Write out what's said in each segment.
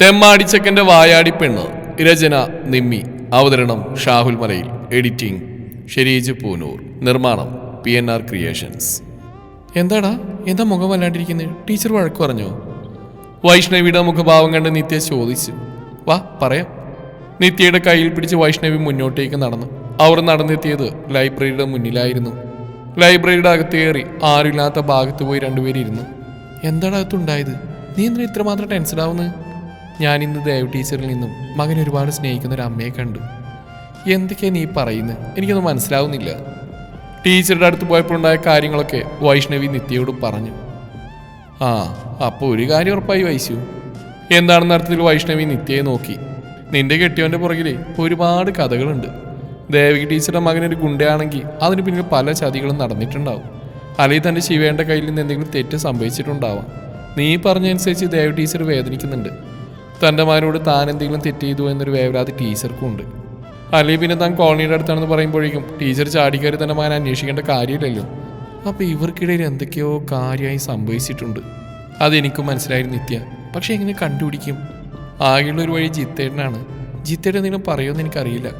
തെമ്മാടിച്ചക്കന്റെ വായാടി പെണ്ണ് രചന നിമ്മി. അവതരണം ഷാഹുൽ മലയിൽ. എഡിറ്റിംഗ് ഷെരീജ് പൂനൂർ. നിർമ്മാണം പി എൻ ആർ ക്രിയേഷൻസ്. എന്താടാ? എന്താ മുഖം വല്ലാണ്ടിരിക്കുന്നത് ടീച്ചർ വഴക്ക് പറഞ്ഞോ? വൈഷ്ണവിയുടെ മുഖഭാവം കണ്ട് നിത്യ ചോദിച്ചു. വാ പറയാം. നിത്യയുടെ കയ്യിൽ പിടിച്ച് വൈഷ്ണവി മുന്നോട്ടേക്ക് നടന്നു. അവർ നടന്നെത്തിയത് ലൈബ്രറിയുടെ മുന്നിലായിരുന്നു. ലൈബ്രറിയുടെ അകത്ത് കയറി ആരുമില്ലാത്ത ഭാഗത്ത് പോയി രണ്ടുപേരും ഇരുന്നു എന്താണ് അകത്തുണ്ടായത് നീ എന്തിനാ ഇത്രമാത്രം ടെൻഷൻ ഇന്ന് ദേവ് ടീച്ചറിൽ നിന്നും മകൻ ഒരുപാട് സ്നേഹിക്കുന്ന ഒരു അമ്മയെ കണ്ടു. എന്തൊക്കെയാണ് നീ പറയുന്നത് എനിക്കൊന്നും മനസ്സിലാവുന്നില്ല. ടീച്ചറുടെ അടുത്ത് പോയപ്പോഴുണ്ടായ കാര്യങ്ങളൊക്കെ വൈഷ്ണവി നിത്യയോട് പറഞ്ഞു. ആ അപ്പോൾ ഒരു കാര്യം ഉറപ്പായി വൈശു. എന്താണെന്ന അർത്ഥത്തിൽ വൈഷ്ണവി നിത്യയെ നോക്കി. നിന്റെ കെട്ടിയവന്റെ പുറകിൽ ഒരുപാട് കഥകളുണ്ട്. ദേവകി ടീച്ചറുടെ മകനൊരു ഗുണ്ടയാണെങ്കിൽ അതിന് പിന്നിൽ പല ചതികളും നടന്നിട്ടുണ്ടാവും. അല്ലെങ്കിൽ തന്റെ ശിവേന്റെ കയ്യിൽ നിന്ന് എന്തെങ്കിലും തെറ്റ് സംഭവിച്ചിട്ടുണ്ടാവാം. നീ പറഞ്ഞനുസരിച്ച് ദേവ ടീച്ചർ വേദനിക്കുന്നുണ്ട്. തന്റെ മകനോട് താൻ എന്തെങ്കിലും തെറ്റ് ചെയ്തു എന്നൊരു വേവലാതി ടീച്ചർക്കും ഉണ്ട് അല്ലെങ്കിൽ പിന്നെ താൻ കോളനിയുടെ അടുത്താണെന്ന് പറയുമ്പോഴേക്കും ടീച്ചർ ചാടിക്കയറി തന്റെ മകൻ അന്വേഷിക്കേണ്ട കാര്യമില്ലല്ലോ. അപ്പോൾ ഇവർക്കിടയിൽ എന്തൊക്കെയോ കാര്യമായി സംഭവിച്ചിട്ടുണ്ട്. അതെനിക്കും മനസ്സിലായിരുന്നു നിത്യ. പക്ഷേ എങ്ങനെ കണ്ടുപിടിക്കും? ആകെയുള്ള ഒരു വഴി ജിത്തേട്ടനാണ്. ജിത്തേട്ടൻ എന്തെങ്കിലും പറയുമെന്ന് എനിക്കറിയില്ല.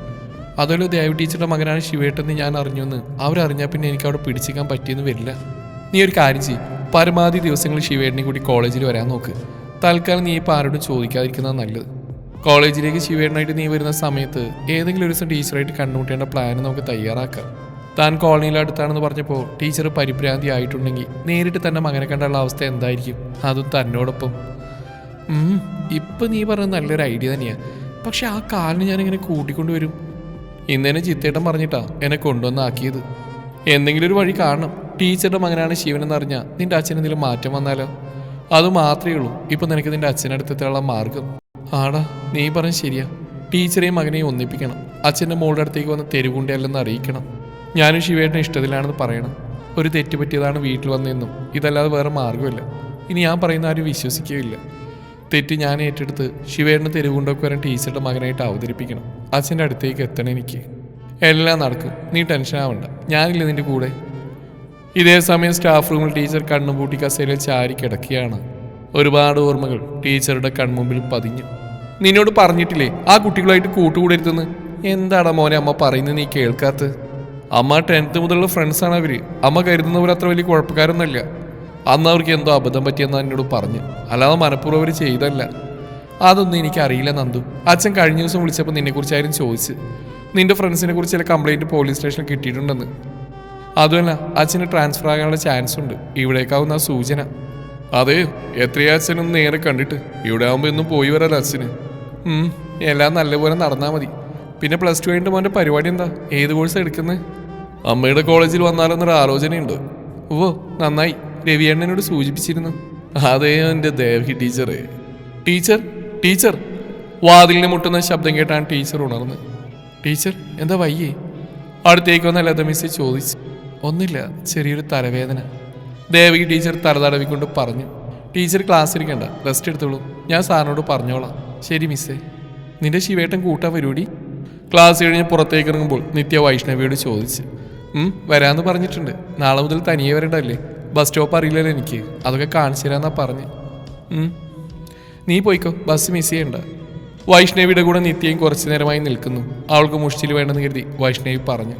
അതുപോലെ ദേവ് ടീച്ചറുടെ മകനാണ് ശിവേട്ടെന്ന് ഞാൻ അറിഞ്ഞുവെന്ന്. അവരറിഞ്ഞാൽ പിന്നെ എനിക്ക് അവിടെ പിടിച്ചിക്കാൻ പറ്റിയെന്ന് വരില്ല. നീ ഒരു കാര്യം ചെയ്യ്. പരമാവധി ദിവസങ്ങളിൽ ശിവേട്ടനെ കൂടി കോളേജിൽ വരാൻ നോക്ക്. തൽക്കാലം നീ ഇപ്പോൾ ആരോടും ചോദിക്കാതിരിക്കുന്നതാണ് നല്ലത്. കോളേജിലേക്ക് ശിവേട്ടനായിട്ട് നീ വരുന്ന സമയത്ത് ഏതെങ്കിലും ഒരു ദിവസം ടീച്ചറായിട്ട് കണ്ടുമുട്ടേണ്ട പ്ലാൻ നമുക്ക് തയ്യാറാക്കാം. താൻ കോളനിയിൽ അടുത്താണെന്ന് പറഞ്ഞപ്പോൾ ടീച്ചർ പരിഭ്രാന്തി ആയിട്ടുണ്ടെങ്കിൽ നേരിട്ട് തന്നെ മകനെ കണ്ടുള്ള അവസ്ഥ എന്തായിരിക്കും? അതും തന്നോടൊപ്പം. ഇപ്പം നീ പറഞ്ഞത് നല്ലൊരു ഐഡിയ തന്നെയാണ് പക്ഷെ ആ കാലിന് ഞാൻ ഇങ്ങനെ കൂട്ടിക്കൊണ്ടുവരും ഇന്നേനെ ചിത്തേട്ടൻ പറഞ്ഞിട്ടാ എന്നെ കൊണ്ടുവന്നാക്കിയത് എന്തെങ്കിലും ഒരു വഴി കാണണം. ടീച്ചറുടെ മകനാണ് ശിവൻ എന്നറിഞ്ഞാൽ നിന്റെ അച്ഛൻ എന്തെങ്കിലും മാറ്റം വന്നാലോ? അത് മാത്രമേ ഉള്ളൂ. ഇപ്പൊ നിനക്ക് നിന്റെ അച്ഛനടുത്തെത്താനുള്ള മാർഗം. ആടാ നീ പറഞ്ഞ ശരിയാ. ടീച്ചറെയും മകനെയും ഒന്നിപ്പിക്കണം. അച്ഛന്റെ മോളുടെ അടുത്തേക്ക് വന്ന് തെരുവുണ്ടല്ലെന്ന് അറിയിക്കണം. ഞാനും ശിവേട്ടനെ ഇഷ്ടത്തിലാണെന്ന് പറയണം. ഒരു തെറ്റ് പറ്റിയതാണ് വീട്ടിൽ വന്നതെന്നും. ഇതല്ലാതെ വേറെ മാർഗമില്ല ഇനി ഞാൻ പറയുന്ന ആരും വിശ്വസിക്കുകയില്ല. തെറ്റ് ഞാൻ ഏറ്റെടുത്ത് ശിവേട്ടനെ തെരുവുണ്ടൊക്കെ വരാൻ ടീച്ചറുടെ മകനായിട്ട് അവതരിപ്പിക്കണം. അച്ഛന്റെ അടുത്തേക്ക് എത്തണം എനിക്ക്. എല്ലാം നടക്കും. നീ ടെൻഷൻ ആവണ്ട ഞാനില്ല നിന്റെ കൂടെ. ഇതേ സമയം സ്റ്റാഫ് റൂമിൽ ടീച്ചർ കണ്ണുപൂട്ടി കസേരയിൽ ചാരി കിടക്കുകയാണ്. ഒരുപാട് ഓർമ്മകൾ ടീച്ചറുടെ കൺമുമ്പിൽ പതിഞ്ഞു. നിന്നോട് പറഞ്ഞിട്ടില്ലേ ആ കുട്ടികളായിട്ട് കൂട്ടുകൂടരുതെന്ന്? എന്താണ് മോനെ അമ്മ പറയുന്നത് നീ കേൾക്കാത്തത്? അമ്മ ടെൻത്ത് മുതലുള്ള ഫ്രണ്ട്സാണ് അവർ. അമ്മ കരുതുന്നവർ അത്ര വലിയ കുഴപ്പക്കാരൊന്നുമല്ല. അന്ന് അവർക്ക് എന്തോ അബദ്ധം പറ്റിയെന്ന് എന്നോട് പറഞ്ഞു. അല്ലാതെ മനഃപൂർവം അവർ ചെയ്തല്ല അതൊന്നും എനിക്കറിയില്ല നന്ദു. അച്ഛൻ കഴിഞ്ഞ ദിവസം വിളിച്ചപ്പോൾ നിന്നെക്കുറിച്ചായിരുന്നു ചോദിച്ച്. നിന്റെ ഫ്രണ്ട്സിനെ കുറിച്ച് ചില കംപ്ലൈന്റ് പോലീസ് സ്റ്റേഷനിൽ കിട്ടിയിട്ടുണ്ടെന്ന്. അതുമല്ല അച്ഛന് ട്രാൻസ്ഫർ ആകാനുള്ള ചാൻസ് ഉണ്ട്. ഇവിടേക്കാവുന്ന സൂചന. അതെ എത്രയാ അച്ഛനും നേരെ കണ്ടിട്ട്? ഇവിടെ ആകുമ്പോൾ ഇന്നും പോയി വരാല്ല അച്ഛന്. എല്ലാം നല്ലപോലെ നടന്നാൽ മതി. പിന്നെ പ്ലസ് ടു കഴിഞ്ഞിട്ട് മോന്റെ പരിപാടി എന്താ? ഏത് കോഴ്സ് എടുക്കുന്നത് അമ്മയുടെ കോളേജിൽ വന്നാലെന്നൊരു ആലോചനയുണ്ട്. ഓ നന്നായി. രവിയണ്ണനോട് സൂചിപ്പിച്ചിരുന്നു. അതേ എന്റെ ദേവകി ടീച്ചറെ. Teacher teacher. വാതിലിനെ മുട്ടുന്ന ശബ്ദം കേട്ടാണ് ടീച്ചർ ഉണർന്ന്. ടീച്ചർ എന്താ വയ്യേ? അടുത്തേക്ക് വന്ന ലത ചോദിച്ചു. ഒന്നില്ല ചെറിയൊരു തലവേദന. ദേവകി ടീച്ചർ തലതടവിക്കൊണ്ട് പറഞ്ഞു ടീച്ചർ ക്ലാസ് ഇരിക്കണ്ട റെസ്റ്റ് എടുത്തോളൂ. ഞാൻ സാറിനോട് പറഞ്ഞോളാം. ശരി മിസ്സേ. നിന്റെ ശിവേട്ടൻ കൂട്ടാൻ വരൂടി ക്ലാസ് കഴിഞ്ഞ് പുറത്തേക്ക് ഇറങ്ങുമ്പോൾ നിത്യ വൈഷ്ണവിയോട് ചോദിച്ച് വരാമെന്ന് പറഞ്ഞിട്ടുണ്ട്. നാളെ മുതൽ തനിയെ വരണ്ടല്ലേ ബസ് സ്റ്റോപ്പ് അറിയില്ലല്ലോ എനിക്ക്. അതൊക്കെ കാണിച്ചു തരാമെന്നാ പറഞ്ഞ്. നീ പോയിക്കോ. ബസ് മിസ് ചെയ്യണ്ട. വൈഷ്ണവിയുടെ കൂടെ നിത്യയും കുറച്ചു നേരമായി നിൽക്കുന്നു. അവൾക്ക് മുഷ്ടിൽ വേണ്ടെന്ന് കരുതി വൈഷ്ണവി പറഞ്ഞു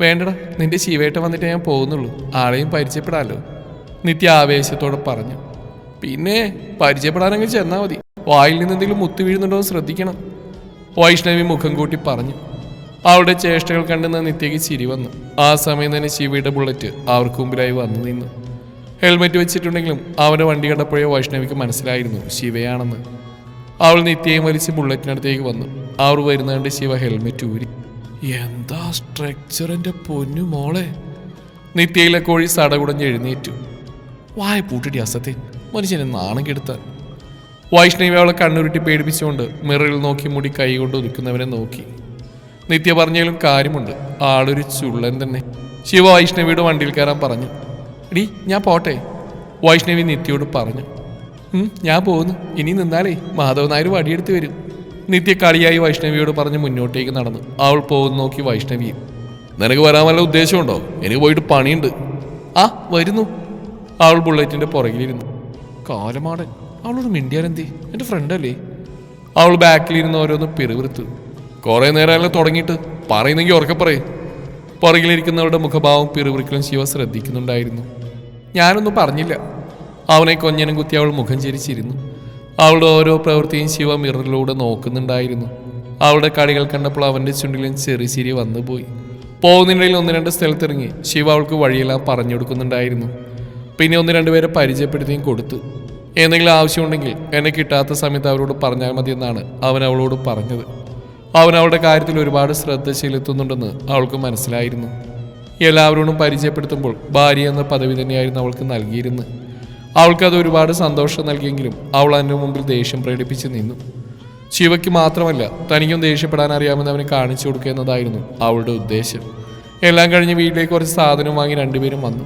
വേണ്ടടാ നിന്റെ ശിവേട്ട വന്നിട്ട് ഞാൻ പോകുന്നുള്ളൂ. ആളെയും പരിചയപ്പെടാമല്ലോ നിത്യ ആവേശത്തോടെ പറഞ്ഞു. പിന്നെ പരിചയപ്പെടാനങ്ങ് ചെന്നാൽ മതി. വായിൽ നിന്ന് എന്തെങ്കിലും മുത്തു വീഴുന്നുണ്ടോ എന്ന് ശ്രദ്ധിക്കണം. വൈഷ്ണവി മുഖം കൂട്ടി പറഞ്ഞു. അവളുടെ ചേഷ്ടകൾ കണ്ടെന്ന നിത്യയ്ക്ക് ചിരി വന്നു. ആ സമയം തന്നെ ശിവയുടെ ബുള്ളറ്റ് അവർക്ക് മുമ്പിലായി വന്നു നിന്നു. ഹെൽമെറ്റ് വെച്ചിട്ടുണ്ടെങ്കിലും അവന്റെ വണ്ടി കണ്ടപ്പോഴേ വൈഷ്ണവിക്ക് മനസ്സിലായിരുന്നു ശിവയാണെന്ന്. അവൾ നിത്യയും വലിച്ച് ബുള്ളറ്റിനടുത്തേക്ക് വന്നു. അവർ വരുന്നതുകൊണ്ട് ശിവ ഹെൽമെറ്റ് ഊരി. എന്താ സ്ട്രക്ചറിന്റെ പൊന്നു മോളെ? നിത്യയിലെ കോഴി സടകുടഞ്ഞ് എഴുന്നേറ്റു. വായ പൂട്ടിട്ടി അസത്തെ മനുഷ്യനെ നാണം കെടുത്താൻ. വൈഷ്ണവി അവളെ കണ്ണുരുട്ടി പേടിപ്പിച്ചുകൊണ്ട് മിററിൽ നോക്കി മുടി കൈകൊണ്ട് ഒതുക്കുന്നവനെ നോക്കി. നിത്യ പറഞ്ഞാലും കാര്യമുണ്ട്. ആളൊരു ചുള്ളൻ തന്നെ. ശിവ വൈഷ്ണവിയുടെ വണ്ടിയിൽ കയറാൻ പറഞ്ഞു. എടി ഞാൻ പോട്ടെ? വൈഷ്ണവി നിത്യയോട് പറഞ്ഞു. ഞാൻ പോകുന്നു ഇനി നിന്നാലേ മാധവനായർ വടിയെടുത്ത് വരും. നിത്യ വൈഷ്ണവിയോട് പറഞ്ഞ് മുന്നോട്ടേക്ക് നടന്നു. അവൾ പോകുന്ന നോക്കി വൈഷ്ണവിയും നിനക്ക് വരാൻ വല്ല ഉദ്ദേശമുണ്ടോ? എനിക്ക് പോയിട്ട് പണിയുണ്ട്. ആ വരുന്നു. അവൾ ബുള്ളറ്റിന്റെ പുറകിലിരുന്നു കാലമാടൻ അവളോട് മിണ്ടിയാലെന്തേ എന്റെ ഫ്രണ്ടല്ലേ അവൾ ബാക്കിലിരുന്ന് ഓരോന്ന് പിറുവിറുത്തു കുറേ നേരമല്ലോ തുടങ്ങിയിട്ട്? പറയുന്നെങ്കിൽ ഉറക്കെ പറയേ. പുറകിലിരിക്കുന്നവരുടെ മുഖഭാവം പിറുവിറുക്കലും ശിവ ശ്രദ്ധിക്കുന്നുണ്ടായിരുന്നു. ഞാനൊന്നും പറഞ്ഞില്ല. അവനെ കൊഞ്ഞനും കുത്തി അവൾ മുഖം ചിരിച്ചിരുന്നു. അവളുടെ ഓരോ പ്രവൃത്തിയും ശിവ മിററിലൂടെ നോക്കുന്നുണ്ടായിരുന്നു. അവളുടെ കളികൾ കണ്ടപ്പോൾ അവന്റെ ചുണ്ടിലും ചെറിയ ചിരി വന്നുപോയി. പോകുന്നതിനിടയിൽ ഒന്ന് രണ്ട് സ്ഥലത്തിറങ്ങി ശിവ അവൾക്ക് വഴിയെല്ലാം പറഞ്ഞു കൊടുക്കുന്നുണ്ടായിരുന്നു. പിന്നെ ഒന്ന് രണ്ടുപേരെ പരിചയപ്പെടുത്തിയും കൊടുത്തു. എന്തെങ്കിലും ആവശ്യമുണ്ടെങ്കിൽ എന്നെ കിട്ടാത്ത സമയത്ത് അവരോട് പറഞ്ഞാൽ മതി എന്നാണ് അവൻ അവളോട് പറഞ്ഞത്. അവൻ അവളുടെ കാര്യത്തിൽ ഒരുപാട് ശ്രദ്ധ ചെലുത്തുന്നുണ്ടെന്ന് അവൾക്ക് മനസ്സിലായിരുന്നു. എല്ലാവരോടും പരിചയപ്പെടുത്തുമ്പോൾ ഭാര്യ എന്ന പദവി തന്നെയായിരുന്നു അവൾക്ക് നൽകിയിരുന്നത്. അവൾക്കത് ഒരുപാട് സന്തോഷം നൽകിയെങ്കിലും അവൾ അതിന്റെ മുമ്പിൽ ദേഷ്യം പ്രകടിപ്പിച്ച് നിന്നു. ശിവയ്ക്ക് മാത്രമല്ല തനിക്കും ദേഷ്യപ്പെടാൻ അറിയാമെന്ന് അവന് കാണിച്ചു കൊടുക്കുക എന്നതായിരുന്നു അവളുടെ ഉദ്ദേശം. എല്ലാം കഴിഞ്ഞ് വീട്ടിലേക്ക് കുറച്ച് സാധനം വാങ്ങി രണ്ടുപേരും വന്നു.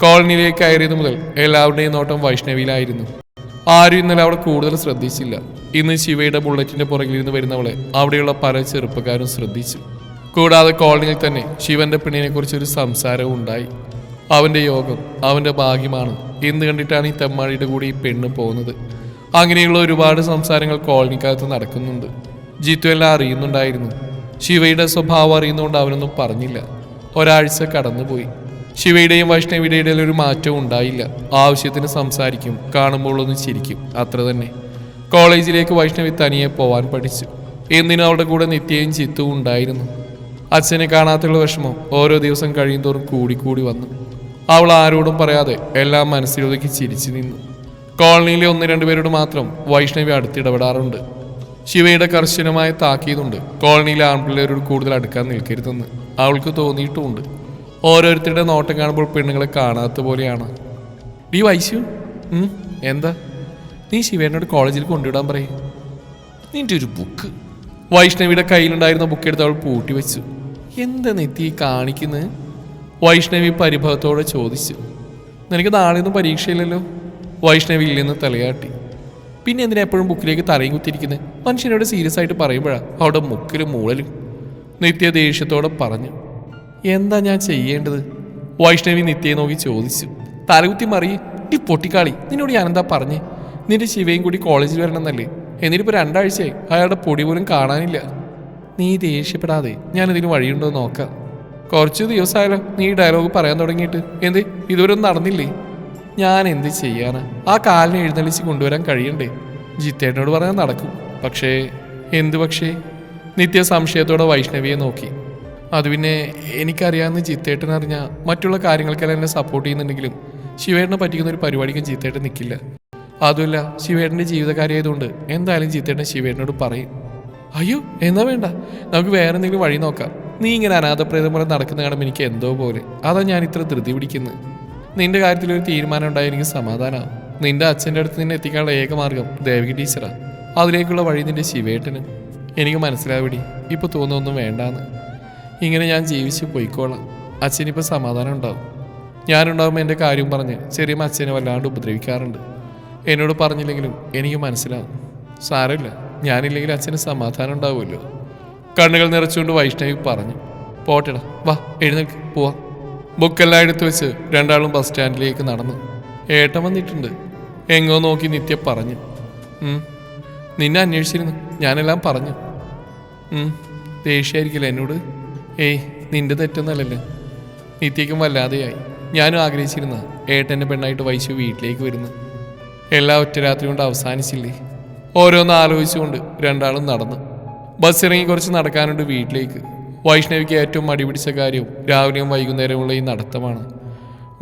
കോളനിയിലേക്ക് കയറിയത് മുതൽ എല്ലാവരുടെയും നോട്ടം വൈഷ്ണവിയിലായിരുന്നു. ആരും ഇന്നലെ അവളെ കൂടുതൽ ശ്രദ്ധിച്ചില്ല. ഇന്ന് ശിവയുടെ ബുള്ളറ്റിന്റെ പുറകിലിരുന്ന് വരുന്നവളെ അവിടെയുള്ള പല ചെറുപ്പക്കാരും ശ്രദ്ധിച്ചു. കൂടാതെ കോളനിയിൽ തന്നെ ശിവന്റെ പെണ്ണിനെ കുറിച്ച് ഒരു സംസാരവും ഉണ്ടായി. അവന്റെ യോഗം അവന്റെ ഭാഗ്യമാണ് എന്ന് കണ്ടിട്ടാണ് ഈ തെമ്മാടിയുടെ കൂടെ ഈ പെണ്ണ് പോകുന്നത്. അങ്ങനെയുള്ള ഒരുപാട് സംസാരങ്ങൾ കോളനിക്കകത്ത് നടക്കുന്നുണ്ട്. ജീത്തു എല്ലാം അറിയുന്നുണ്ടായിരുന്നു. ശിവയുടെ സ്വഭാവം അറിയുന്നതുകൊണ്ട് അവനൊന്നും പറഞ്ഞില്ല. ഒരാഴ്ച കടന്നുപോയി. ശിവയുടെയും വൈഷ്ണവിയുടെ ഒരു മാറ്റവും ഉണ്ടായില്ല. ആവശ്യത്തിന് സംസാരിക്കും കാണുമ്പോൾ ഒന്ന് ചിരിക്കും. അത്ര തന്നെ. കോളേജിലേക്ക് വൈഷ്ണവി തനിയെ പോവാൻ പഠിച്ചു. എന്തിനും അവളുടെ കൂടെ നിത്യയും ചിത്തവും ഉണ്ടായിരുന്നു. അച്ഛനെ കാണാത്തുള്ള വിഷമം ഓരോ ദിവസം കഴിയുന്തോറും കൂടിക്കൂടി വന്നു. അവൾ ആരോടും പറയാതെ എല്ലാം മനസ്സിലൊതുക്കി ചിരിച്ചു നിന്നു. കോളനിയിലെ ഒന്ന് രണ്ടുപേരോട് മാത്രം വൈഷ്ണവി അടുത്തിടപെടാറുണ്ട് ശിവയുടെ കർശനമായ താക്കീതുണ്ട് കോളനിയിലെ ആൺപിള്ളേരോട് കൂടുതൽ അടുക്കാൻ നിൽക്കരുതെന്ന് അവൾക്ക് തോന്നിയിട്ടുമുണ്ട്. ഓരോരുത്തരുടെ നോട്ടം കാണുമ്പോൾ പെണ്ണുങ്ങളെ കാണാത്ത പോലെയാണ്. ഡി വൈശു എന്താ? നീ ശിവേനോട് കോളേജിൽ കൊണ്ടുവിടാൻ പറയും. നിന്റെ ഒരു ബുക്ക്. വൈഷ്ണവിയുടെ കയ്യിലുണ്ടായിരുന്ന ബുക്ക് എടുത്ത് അവൾ പൂട്ടി വെച്ചു. എന്താ നെത്തി കാണിക്കുന്നത് വൈഷ്ണവി പരിഭവത്തോടെ ചോദിച്ചു. നിനക്ക് നാളെയൊന്നും പരീക്ഷയില്ലല്ലോ? വൈഷ്ണവി ഇല്ലെന്ന് തലയാട്ടി. പിന്നെ എന്തിനാ എപ്പോഴും ബുക്കിലേക്ക് തലയും കുത്തിയിരിക്കുന്നത് മനുഷ്യനോട് സീരിയസ് ആയിട്ട് പറയുമ്പോഴാണ് അവിടെ മുക്കിലും മൂളലും. നിത്യ ദേഷ്യത്തോടെ പറഞ്ഞു. എന്താ ഞാൻ ചെയ്യേണ്ടത്? വൈഷ്ണവി നിത്യയെ നോക്കി ചോദിച്ചു. തലകുത്തി മറിയ. ടി പൊട്ടിക്കാളി. നിന്നോട് ഞാനെന്താ പറഞ്ഞേ? നിന്റെ ശിവയും കൂടി കോളേജിൽ വരണമെന്നല്ലേ എന്നിട്ടിപ്പോൾ രണ്ടാഴ്ചയായി. അയാളുടെ പൊടി പോലും കാണാനില്ല. നീ ദേഷ്യപ്പെടാതെ ഞാനിതിന് വഴിയുണ്ടോ നോക്കാം. കുറച്ച് ദിവസമായാലോ നീ ഡയലോഗ് പറയാൻ തുടങ്ങിയിട്ട്. എന്ത്? ഇതുവരെ ഒന്നും നടന്നില്ലേ? ഞാൻ എന്ത് ചെയ്യാനാ? ആ കാലിനെ എഴുന്നള്ളിച്ച് കൊണ്ടുവരാൻ കഴിയണ്ടേ? ജിത്തേട്ടനോട് പറയാൻ നടക്കും. പക്ഷേ എന്ത് പക്ഷേ? നിത്യ സംശയത്തോടെ വൈഷ്ണവിയെ നോക്കി. അത് പിന്നെ എനിക്കറിയാവുന്ന ജിത്തേട്ടൻ അറിഞ്ഞ മറ്റുള്ള കാര്യങ്ങൾക്കെല്ലാം എന്നെ സപ്പോർട്ട് ചെയ്യുന്നുണ്ടെങ്കിലും ശിവേട്ടനെ പറ്റിക്കുന്ന ഒരു പരിപാടിക്കും ജിത്തേട്ടൻ നിൽക്കില്ല അതുമല്ല ശിവേട്ടന്റെ ജീവിതകാര്യമായതുകൊണ്ട് എന്തായാലും ജിത്തേട്ടൻ ശിവേട്ടനോട് പറയും. അയ്യോ എന്നാ വേണ്ട. നമുക്ക് വേറെ എന്തെങ്കിലും വഴി നോക്കാം. നീ ഇങ്ങനെ അനാഥപ്രേതം പോലെ നടക്കുന്ന കാണുമ്പോൾ എനിക്ക് എന്തോ പോലെ. അതാ ഞാൻ ഇത്ര ധൃതി പിടിക്കുന്നത് നിന്റെ കാര്യത്തിൽ ഒരു തീരുമാനം ഉണ്ടായി എനിക്ക് സമാധാനമാവും നിന്റെ അച്ഛന്റെ അടുത്ത് നിന്നെ എത്തിക്കാനുള്ള ഏക മാർഗം ദേവകി ടീച്ചറാണ് അതിലേക്കുള്ള വഴി നിന്റെ ശിവേട്ടന്. എനിക്ക് മനസ്സിലാവിടി ഇപ്പൊ തോന്നുന്നൊന്നും വേണ്ടാന്ന്. ഇങ്ങനെ ഞാൻ ജീവിച്ച് പോയിക്കോളാം. അച്ഛനിപ്പോൾ സമാധാനം ഉണ്ടാവും. ഞാനുണ്ടാകുമ്പോൾ എന്റെ കാര്യം പറഞ്ഞ് ചെറിയ അച്ഛനെ വല്ലാണ്ട് ഉപദ്രവിക്കാറുണ്ട്. എന്നോട് പറഞ്ഞില്ലെങ്കിലും എനിക്ക് മനസ്സിലാവും. സാരമില്ല. ഞാനില്ലെങ്കിൽ അച്ഛന് സമാധാനം ഉണ്ടാവുമല്ലോ. കണ്ണുകൾ നിറച്ചുകൊണ്ട് വൈഷ്ണവി പറഞ്ഞു പോട്ടെടാ വാ എഴുന്നേൽക്ക് പോവാ. ബുക്കെല്ലാം എടുത്തു വെച്ച് രണ്ടാളും ബസ് സ്റ്റാൻഡിലേക്ക് നടന്നു. ഏട്ടൻ വന്നിട്ടുണ്ട്. എങ്ങോ നോക്കി നിത്യ പറഞ്ഞു നിന്നെ അന്വേഷിച്ചിരുന്നു. ഞാനെല്ലാം പറഞ്ഞു. ദേഷ്യമായിരിക്കില്ല എന്നോട്? ഏയ് നിന്റെ തെറ്റൊന്നല്ലല്ലോ. നിത്യയ്ക്കും വല്ലാതെയായി. ഞാനും ആഗ്രഹിച്ചിരുന്ന ഏട്ടന്റെ പെണ്ണായിട്ട് വൈശു വീട്ടിലേക്ക് വരുന്നു. എല്ലാ ഒറ്റ രാത്രി കൊണ്ട് അവസാനിച്ചില്ലേ? ഓരോന്ന് ആലോചിച്ചുകൊണ്ട് രണ്ടാളും നടന്നു. ബസ് ഇറങ്ങി കുറച്ച് നടക്കാനുണ്ട് വീട്ടിലേക്ക്. വൈഷ്ണവിക്ക് ഏറ്റവും മടി പിടിച്ച കാര്യവും രാവിലെയും വൈകുന്നേരമുള്ള ഈ നടത്തമാണ്.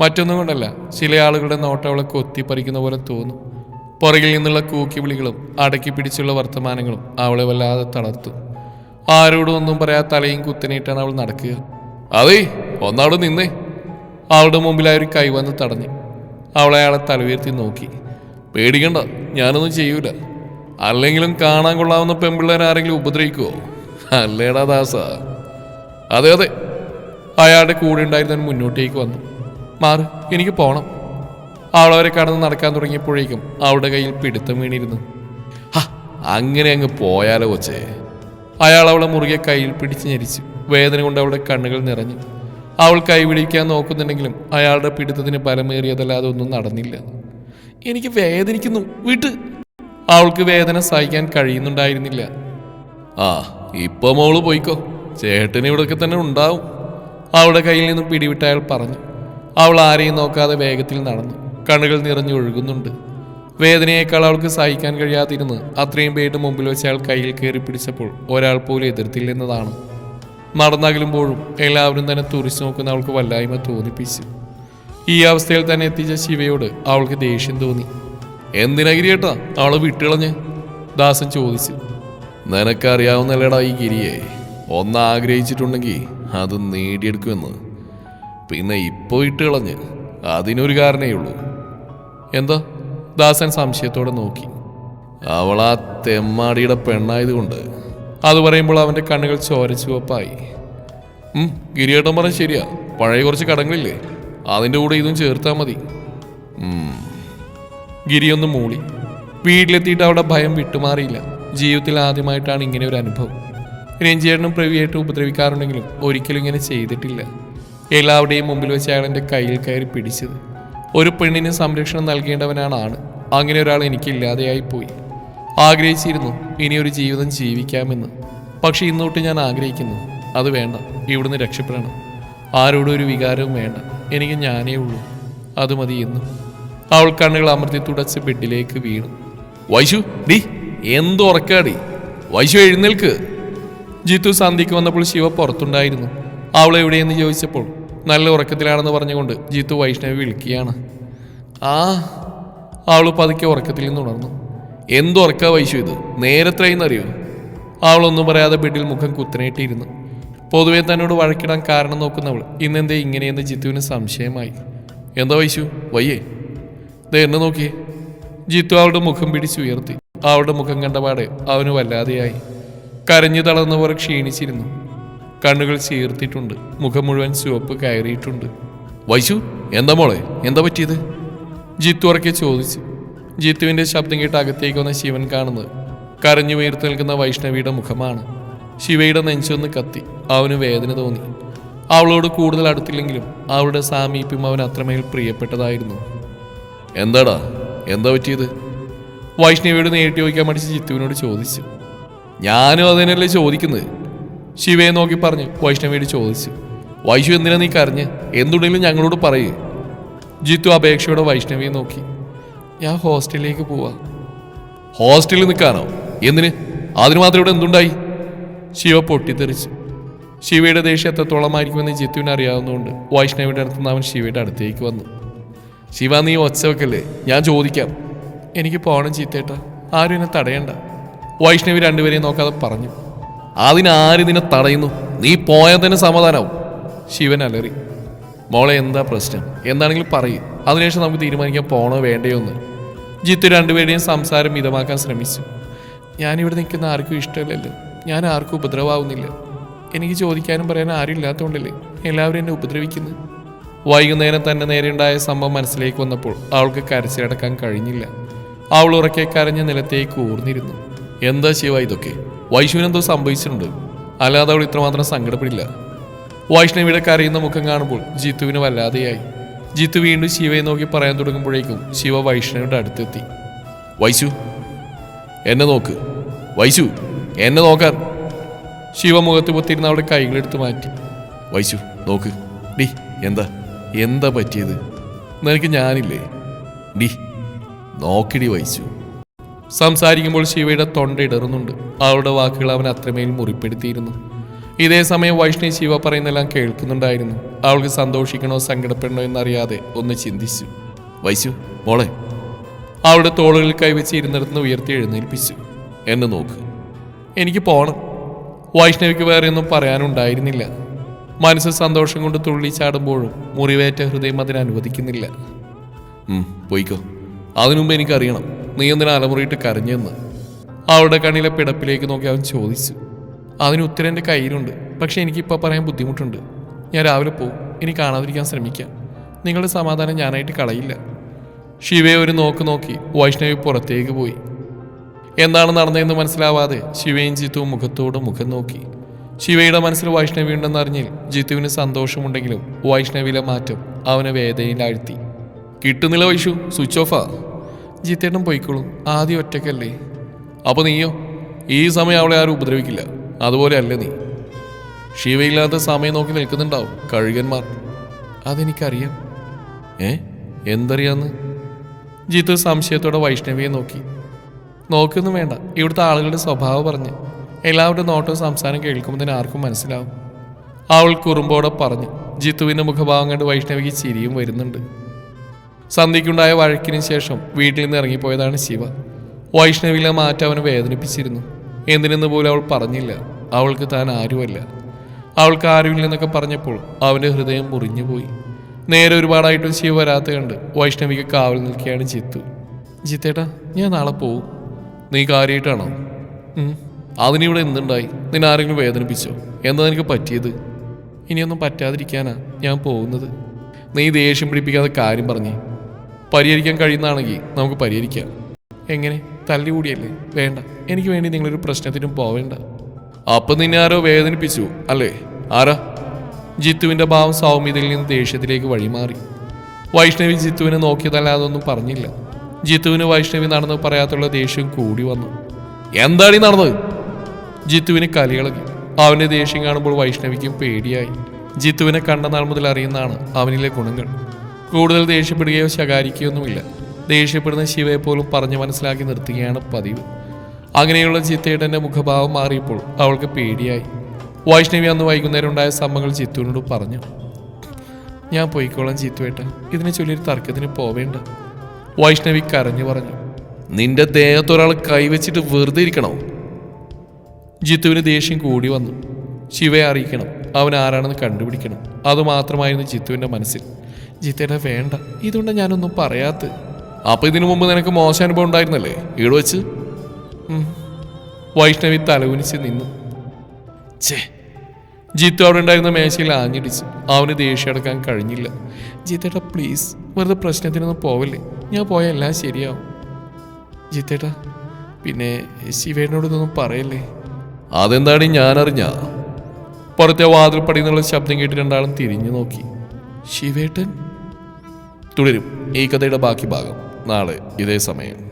മറ്റൊന്നും കൊണ്ടല്ല ചില ആളുകളുടെ നോട്ടം അവളെ കൊത്തിപ്പറിക്കുന്ന പോലെ തോന്നും. പുറകിൽ നിന്നുള്ള കൂക്കി വിളികളും അടക്കി പിടിച്ചുള്ള വർത്തമാനങ്ങളും അവളെ വല്ലാതെ തളർത്തു. ആരോടും ഒന്നും പറയാ തലയും കുത്തനെയിട്ടാണ് അവൾ നടക്കുക. അതേ ഒന്നാട് നിന്നേ. അവളുടെ മുമ്പിലായി ഒരു കൈ വന്ന് തടഞ്ഞു അവളെ അയാളെ തലവീർത്തി നോക്കി. പേടിക്കണ്ട ഞാനൊന്നും ചെയ്യൂല. അല്ലെങ്കിലും കാണാൻ കൊള്ളാവുന്ന പെൺപിള്ളേരെ ആരെങ്കിലും ഉപദ്രവിക്കുവോ? അല്ലേടാ ദാസ. അതെ അതെ. അയാളുടെ കൂടെ ഉണ്ടായിരുന്നവൻ മുന്നോട്ടേക്ക് വന്നു. മാറ് എനിക്ക് പോണം. അവളവരെ കടന്ന് നടക്കാൻ തുടങ്ങിയപ്പോഴേക്കും അവളുടെ കയ്യിൽ പിടുത്തം വീണിരുന്നു. അങ്ങനെ അങ്ങ് പോയാലോ കൊച്ചേ. അയാൾ അവളെ മുറുകെ കയ്യിൽ പിടിച്ച് ഞെരിച്ചു. വേദന കൊണ്ട് അവളുടെ കണ്ണുകൾ നിറഞ്ഞു. അവൾ കൈപിടിക്കാൻ നോക്കുന്നുണ്ടെങ്കിലും അയാളുടെ പിടുത്തത്തിന് ബലമേറിയതല്ലാതെ ഒന്നും നടന്നില്ല. എനിക്ക് വേദനിക്കുന്നു. വിട്ട്. അവൾക്ക് വേദന സഹിക്കാൻ കഴിയുന്നുണ്ടായിരുന്നില്ല. ആ ഇപ്പൊ മോൾ പോയിക്കോ. ചേട്ടൻ ഇവിടൊക്കെ തന്നെ ഉണ്ടാവും. അവളുടെ കയ്യിൽ നിന്നും പിടിവിട്ട അയാൾ പറഞ്ഞു. അവൾ ആരെയും നോക്കാതെ വേഗത്തിൽ നടന്നു. കണ്ണുകൾ നിറഞ്ഞു ഒഴുകുന്നുണ്ട്. വേദനയേക്കാൾ അവൾക്ക് സഹിക്കാൻ കഴിയാതിരുന്ന് അത്രയും പേരുടെ മുമ്പിൽ വെച്ച് അയാൾ കയ്യിൽ കയറി പിടിച്ചപ്പോൾ ഒരാൾ പോലും എതിർത്തില്ലെന്നതാണ് നടന്നകലുമ്പോഴും എല്ലാവരും തന്നെ തുറിച്ചു നോക്കുന്ന അവൾക്ക് വല്ലായ്മ തോന്നിപ്പിച്ചു. ഈ അവസ്ഥയിൽ തന്നെ എത്തിച്ച ശിവയോട് അവൾക്ക് ദേഷ്യം തോന്നി. എന്തിനാ ഗിരിയേട്ടാ? അവളെ വിട്ടുകളഞ്ഞ്? ദാസൻ ചോദിച്ചു. നിനക്കറിയാവുന്നല്ലേടാ ഈ ഗിരിയെ? ഒന്ന് ആഗ്രഹിച്ചിട്ടുണ്ടെങ്കിൽ അത് നേടിയെടുക്കുമെന്ന്. പിന്നെ ഇപ്പോൾ ഇട്ട് കളഞ്ഞ് അതിനൊരു കാരണേ ഉള്ളൂ. എന്താ? ദാസൻ സംശയത്തോടെ നോക്കി. അവൾ ആ തെമ്മാടിയുടെ പെണ്ണായതുകൊണ്ട് അത് പറയുമ്പോൾ അവന്റെ കണ്ണുകൾ ചോരച്ചുവപ്പായി ഉം, ഗിരിയേട്ടൻ പറഞ്ഞ ശരിയാ. പഴയ കുറച്ച് കടങ്ങളില്ലേ? അതിന്റെ കൂടെ ഇതും ചേർത്താൽ മതി. ഗിരിയൊന്ന് മൂളി. വീട്ടിലെത്തിയിട്ട് അവിടെ ഭയം വിട്ടുമാറിയില്ല. ജീവിതത്തിൽ ആദ്യമായിട്ടാണ് ഇങ്ങനെ ഒരു അനുഭവം. രഞ്ജിയേട്ടനും പ്രവിയായിട്ടും ഉപദ്രവിക്കാറുണ്ടെങ്കിലും ഒരിക്കലും ഇങ്ങനെ ചെയ്തിട്ടില്ല. എല്ലാവരുടെയും മുമ്പിൽ വെച്ച് അയാൾ എന്റെ കയ്യിൽ കയറി പിടിച്ചത്. ഒരു പെണ്ണിന് സംരക്ഷണം നൽകേണ്ടവനാണ് ആണ് അങ്ങനെ ഒരാൾ എനിക്കില്ലാതെയായി പോയി. ആഗ്രഹിച്ചിരുന്നു ഇനിയൊരു ജീവിതം ജീവിക്കാമെന്ന്. പക്ഷെ ഇന്നോട്ട് ഞാൻ ആഗ്രഹിക്കുന്നു. അത് വേണ്ട. ഇവിടുന്ന് രക്ഷപ്പെടണം. ആരോടും ഒരു വികാരവും വേണ്ട. എനിക്ക് ഞാനേ ഉള്ളൂ. അത് മതി എന്നും. അവൾ കണ്ണുകൾ അമർത്തി തുടച്ച് ബെഡിലേക്ക് വീണു. വൈശു ഡി എന്ത് ഉറക്കാടി വൈശു എഴുന്നേൽക്ക്. ജിത്തു സന്ധ്യയ്ക്ക് വന്നപ്പോൾ ശിവ പുറത്തുണ്ടായിരുന്നു. അവൾ എവിടെയെന്ന് ചോദിച്ചപ്പോൾ നല്ല ഉറക്കത്തിലാണെന്ന് പറഞ്ഞുകൊണ്ട് ജിത്തു വൈഷ്ണവി വിളിക്കുകയാണ്. ആ അവൾ പതുക്കെ ഉറക്കത്തിൽ നിന്ന് ഉണർന്നു. എന്തുറക്ക വൈശു ഇത്? നേരത്രയെന്നറിയോ? അവളൊന്നും പറയാതെ ബെഡിൽ മുഖം കുത്തനേട്ടിയിരുന്നു പൊതുവെ തന്നോട് വഴക്കിടാൻ കാരണം നോക്കുന്നവൾ ഇന്നെന്തേ ഇങ്ങനെയെന്ന് ജിത്തുവിന് സംശയമായി. എന്താ വൈശു? വയ്യേ. എന്നെ നോക്കി. ജിത്തു അവളുടെ മുഖം പിടിച്ചു ഉയർത്തി. അവളുടെ മുഖം കണ്ടപാടെ അവന് വല്ലാതെയായി. കരഞ്ഞു തളർന്ന പോലെ ക്ഷീണിച്ചിരുന്നു. കണ്ണുകൾ ചീർത്തിട്ടുണ്ട് മുഖം മുഴുവൻ ചുവപ്പ് കയറിയിട്ടുണ്ട്. വൈശു എന്താ മോളെ? എന്താ പറ്റിയത്? ജിത്തു ഉറക്കെ ചോദിച്ചു. ജിത്തുവിന്റെ ശബ്ദം കേട്ട് അകത്തേക്ക് വന്ന ശിവൻ കാണുന്നത് കരഞ്ഞു ഉയർത്തി നിൽക്കുന്ന വൈഷ്ണവിയുടെ മുഖമാണ്. ശിവയുടെ നെഞ്ചൊന്ന് കത്തി. അവന് വേദന തോന്നി. അവളോട് കൂടുതൽ അടുത്തില്ലെങ്കിലും അവളുടെ സാമീപ്യം അവൻ അത്രമേൽ പ്രിയപ്പെട്ടതായിരുന്നു. എന്താടാ? എന്താ പറ്റിയത്? വൈഷ്ണവിയോട് നേരിട്ട് ചോദിക്കാൻ മടിച്ച് ചിത്തുവിനോട് ചോദിച്ചു. ഞാനും അതിനല്ലേ ചോദിക്കുന്നത്? ശിവയെ നോക്കി പറഞ്ഞു വൈഷ്ണവിയോട് ചോദിച്ചു. വൈഷു എന്തിനാ നീ കരഞ്ഞ്? എന്തുണ്ടെങ്കിലും ഞങ്ങളോട് പറയൂ. ജിത്തു അപേക്ഷയോടെ വൈഷ്ണവിയെ നോക്കി. ഞാൻ ഹോസ്റ്റലിലേക്ക് പോവാ. ഹോസ്റ്റലിൽ നിൽക്കാനോ? എന്തിന്? അതിന് മാത്രം ഇവിടെ എന്തുണ്ടായി? ശിവ പൊട്ടിത്തെറിച്ചു. ശിവയുടെ ദേഷ്യം എത്രത്തോളമായിരിക്കുമെന്ന് ജിത്തുവിന് അറിയാവുന്നതുകൊണ്ട് വൈഷ്ണവിയുടെ അടുത്തുനിന്ന് അവൻ ശിവയുടെ അടുത്തേക്ക് വന്നു. ശിവ നീ ഒച്ച വെക്കല്ലേ ഞാൻ ചോദിക്കാം. എനിക്ക് പോകണം ചീത്തേട്ട. ആരും എന്നെ തടയണ്ട. വൈഷ്ണവി രണ്ടുപേരെയും നോക്കാതെ പറഞ്ഞു. അതിനാര് നിന്നെ തടയുന്നു? നീ പോയാൽ തന്നെ സമാധാനാവും. ശിവൻ അലറി. മോളെ എന്താ പ്രശ്നം? എന്താണെങ്കിലും പറയും. അതിനുശേഷം നമുക്ക് തീരുമാനിക്കാൻ പോണോ വേണ്ടയോ എന്ന്. ജിത്തു രണ്ടുപേരുടെയും സംസാരം മിതമാക്കാൻ ശ്രമിച്ചു. ഞാനിവിടെ നിൽക്കുന്ന ആർക്കും ഇഷ്ടമില്ലല്ലോ. ഞാൻ ആർക്കും ഉപദ്രവമാവുന്നില്ല. എനിക്ക് ചോദിക്കാനും പറയാനും ആരും ഇല്ലാത്തതുകൊണ്ടല്ലേ എല്ലാവരും എന്നെ ഉപദ്രവിക്കുന്നു വൈകുന്നേരം തന്നെ നേരെയുണ്ടായ സംഭവം മനസ്സിലേക്ക് വന്നപ്പോൾ അവൾക്ക് കരച്ചിലടക്കാൻ കഴിഞ്ഞില്ല. അവൾ ഉറക്കെ കരഞ്ഞ നിലത്തേക്ക് ഊർന്നിരുന്നു. എന്താ ശിവ ഇതൊക്കെ? വൈശുവിനെന്തോ സംഭവിച്ചിട്ടുണ്ട്. അല്ലാതെ അവൾ ഇത്രമാത്രം സങ്കടപ്പെടില്ല. വൈഷ്ണവിയുടെ കരയുന്ന മുഖം കാണുമ്പോൾ ജിത്തുവിന് വല്ലാതെയായി. ജിത്തു വീണ്ടും ശിവയെ നോക്കി പറയാൻ തുടങ്ങുമ്പോഴേക്കും ശിവ വൈഷ്ണവിയുടെ അടുത്തെത്തി. വൈശു എന്നെ നോക്ക്. വൈശു എന്നെ നോക്കാൻ. ശിവ മുഖത്ത് പൊത്തിരുന്ന അവിടെ കൈകളെടുത്ത് മാറ്റി. വൈശു നോക്ക്. ഡി എന്താ? എന്താ പറ്റിയത്? നിനക്ക് ഞാനില്ലേ? ഡി നോക്കിടി വഹിച്ചു സംസാരിക്കുമ്പോൾ ശിവയുടെ തൊണ്ട ഇടറുന്നുണ്ട്. അവളുടെ വാക്കുകൾ അവൻ അത്രമേൽ മുറിപ്പെടുത്തിയിരുന്നു. ഇതേ സമയം വൈഷ്ണവി ശിവ പറയുന്നെല്ലാം കേൾക്കുന്നുണ്ടായിരുന്നു. അവൾക്ക് സന്തോഷിക്കണോ സങ്കടപ്പെടണോ എന്നറിയാതെ ഒന്ന് ചിന്തിച്ചു. വൈശു മോളെ. അവളുടെ തോളുകളിൽ കൈവച്ച് ഇരുന്നിടത്തുനിന്ന് ഉയർത്തി എഴുന്നേൽപ്പിച്ചു. എന്നെ നോക്ക്. എനിക്ക് പോകണം വൈഷ്ണവിക്ക് വേറെ ഒന്നും പറയാനുണ്ടായിരുന്നില്ല. മനസ്സ് സന്തോഷം കൊണ്ട് തുള്ളി ചാടുമ്പോഴും മുറിവേറ്റ ഹൃദയം അതിന് അനുവദിക്കുന്നില്ല. പോയിക്കോ. അതിനുമുമ്പ് എനിക്കറിയണം. നീ എന്തിനാ അലമുറിയിട്ട് കരഞ്ഞെന്ന്? അവളുടെ കണ്ണിലെ പിടപ്പിലേക്ക് നോക്കി അവൻ ചോദിച്ചു. അതിന് ഉത്തരം എന്റെ കയ്യിലുണ്ട്. പക്ഷെ എനിക്കിപ്പോൾ പറയാൻ ബുദ്ധിമുട്ടുണ്ട്. ഞാൻ രാവിലെ പോകും ഇനി കാണാതിരിക്കാൻ ശ്രമിക്കാം. നിങ്ങളുടെ സമാധാനം ഞാനായിട്ട് കളയില്ല. ശിവയെ ഒരു നോക്ക് നോക്കി വൈഷ്ണവി പുറത്തേക്ക് പോയി. എന്താണ് നടന്നതെന്ന് മനസ്സിലാവാതെ ശിവയും ചിത്തവും മുഖത്തോട് മുഖം നോക്കി. ശിവയുടെ മനസ്സിൽ വൈഷ്ണവി ഉണ്ടെന്ന് അറിഞ്ഞിൽ ജിത്തുവിന് സന്തോഷമുണ്ടെങ്കിലും വൈഷ്ണവിയിലെ മാറ്റം അവനെ വേദനയിലാഴ്ത്തി. കിട്ടുന്നില്ല വൈഷു സ്വിച്ച് ഓഫാ ജിത്തേട്ടൻ പോയിക്കോളും ആദ്യം ഒറ്റക്കല്ലേ അപ്പോൾ നീയോ? ഈ സമയം അവളെ ആരും ഉപദ്രവിക്കില്ല. അതുപോലെ അല്ല നീ? ശിവയില്ലാത്ത സമയം നോക്കി നിൽക്കുന്നുണ്ടാവും കഴുകന്മാർ. അതെനിക്കറിയാം. ഏ? എന്തറിയാന്ന്? ജിത്തു സംശയത്തോടെ വൈഷ്ണവിയെ നോക്കി. നോക്കൊന്നും വേണ്ട ഇവിടുത്തെ ആളുകളുടെ സ്വഭാവം പറഞ്ഞ് എല്ലാവരുടെ നോട്ടവും സംസാരം കേൾക്കുമ്പോൾ തന്നെ ആർക്കും മനസ്സിലാവും. അവൾ കുറുമ്പോടെ പറഞ്ഞു ജിത്തുവിന്റെ മുഖഭാവം കണ്ട് വൈഷ്ണവിക്ക് ചിരിയും വരുന്നുണ്ട്. സന്ധ്യയ്ക്കുണ്ടായ വഴക്കിന് ശേഷം വീട്ടിൽ നിന്ന് ഇറങ്ങിപ്പോയതാണ് ശിവ. വൈഷ്ണവിയിലെ മാറ്റം അവനെ വേദനിപ്പിച്ചിരുന്നു. എന്തിനെന്ന് പോലും അവൾ പറഞ്ഞില്ല. അവൾക്ക് താൻ ആരുമല്ല. അവൾക്ക് ആരുമില്ലെന്നൊക്കെ പറഞ്ഞപ്പോൾ അവന്റെ ഹൃദയം മുറിഞ്ഞുപോയി നേരെ ഒരുപാടായിട്ടും ശിവ വരാത്ത കണ്ട് വൈഷ്ണവിക്ക് കാവൽ നിൽക്കുകയാണ് ജിത്തു. ജിത്തേട്ടാ ഞാൻ നാളെ പോവും. നീ കാര്യമായിട്ടാണോ. അതിനിവിടെ എന്തുണ്ടായി നിന്നെ ആരെങ്കിലും വേദനിപ്പിച്ചോ? എന്താ നിനക്ക് പറ്റിയത്? ഇനിയൊന്നും പറ്റാതിരിക്കാനാ ഞാൻ പോകുന്നത്. നീ ദേഷ്യം പിടിപ്പിക്കാതെ കാര്യം പറഞ്ഞു. പരിഹരിക്കാൻ കഴിയുന്നതാണെങ്കിൽ നമുക്ക് പരിഹരിക്കാം. എങ്ങനെ? തല്ലുകൂടിയല്ലേ വേണ്ട. എനിക്ക് വേണ്ടി നിങ്ങളൊരു പ്രശ്നത്തിനും പോവേണ്ട. അപ്പം നിന്നെ ആരോ വേദനിപ്പിച്ചു അല്ലേ? ആരാ? ജിത്തുവിന്റെ ഭാവം സൗമ്യതയിൽ നിന്ന് ദേഷ്യത്തിലേക്ക് വഴിമാറി. വൈഷ്ണവി ജിത്തുവിനെ നോക്കിയതല്ലാതെ ഒന്നും പറഞ്ഞില്ല. ജിത്തുവിന് വൈഷ്ണവി നടന്ന് പറയാത്തുള്ള ദേഷ്യം കൂടി വന്നു. എന്താടി നടന്നത്? ജിത്തുവിന് കലികളകി അവന്റെ ദേഷ്യം കാണുമ്പോൾ വൈഷ്ണവിക്കും പേടിയായി. ജിത്തുവിനെ കണ്ട നാൾ മുതൽ അറിയുന്നതാണ് അവനിലെ ഗുണങ്ങൾ. കൂടുതൽ ദേഷ്യപ്പെടുകയോ ശകാരിക്കുകയൊന്നുമില്ല ദേഷ്യപ്പെടുന്ന ശിവയെ പോലും പറഞ്ഞു മനസ്സിലാക്കി നിർത്തുകയാണ് പതിവ്. അങ്ങനെയുള്ള ജിത്തേട്ടന്റെ മുഖഭാവം മാറിയപ്പോൾ അവൾക്ക് പേടിയായി. വൈഷ്ണവി അന്ന് വൈകുന്നേരം ഉണ്ടായ സംഭവങ്ങൾ ചിത്തുവിനോട് പറഞ്ഞു. ഞാൻ പോയിക്കോളാം ചിത്തുവേട്ട ഇതിനെ ചൊല്ലിയൊരു തർക്കത്തിന് പോവേണ്ട. വൈഷ്ണവി കരഞ്ഞു പറഞ്ഞു. നിന്റെ ദേഹത്തൊരാൾ കൈവച്ചിട്ട് വെറുതെ ഇരിക്കണോ? ജിത്തുവിന് ദേഷ്യം കൂടി വന്നു. ശിവയെ അറിയിക്കണം. അവൻ ആരാണെന്ന് കണ്ടുപിടിക്കണം. അതുമാത്രമായിരുന്നു ജിത്തുവിന്റെ മനസ്സിൽ. ജിത്തയുടെ വേണ്ട. ഇതുകൊണ്ട് ഞാനൊന്നും പറയാത്ത. അപ്പൊ ഇതിനു മുമ്പ് നിനക്ക് മോശം അനുഭവം ഉണ്ടായിരുന്നല്ലേ? ഈട് വെച്ച്. വൈഷ്ണവി തലകുനിച്ച് നിന്നു. ചേ ജിത്തു അവിടെ ഉണ്ടായിരുന്ന മേശയിൽ ആഞ്ഞിടിച്ചു. അവന് ദേഷ്യം അടക്കാൻ കഴിഞ്ഞില്ല. ജിത്തേട്ട പ്ലീസ് വെറുതെ പ്രശ്നത്തിനൊന്നും പോവല്ലേ? ഞാൻ പോയാൽ എല്ലാം ശരിയാവും. ജിത്തേട്ട പിന്നെ ശിവേനോട് ഇതൊന്നും പറയല്ലേ? അതെന്താണ് ഞാനറിഞ്ഞ? പുറത്തെ വാതിൽ പടിന്നുള്ള ശബ്ദം കേട്ട് രണ്ടാളും തിരിഞ്ഞു നോക്കി. ശിവേട്ടൻ? തുടരും ഈ കഥയുടെ ബാക്കി ഭാഗം നാളെ ഇതേ സമയം.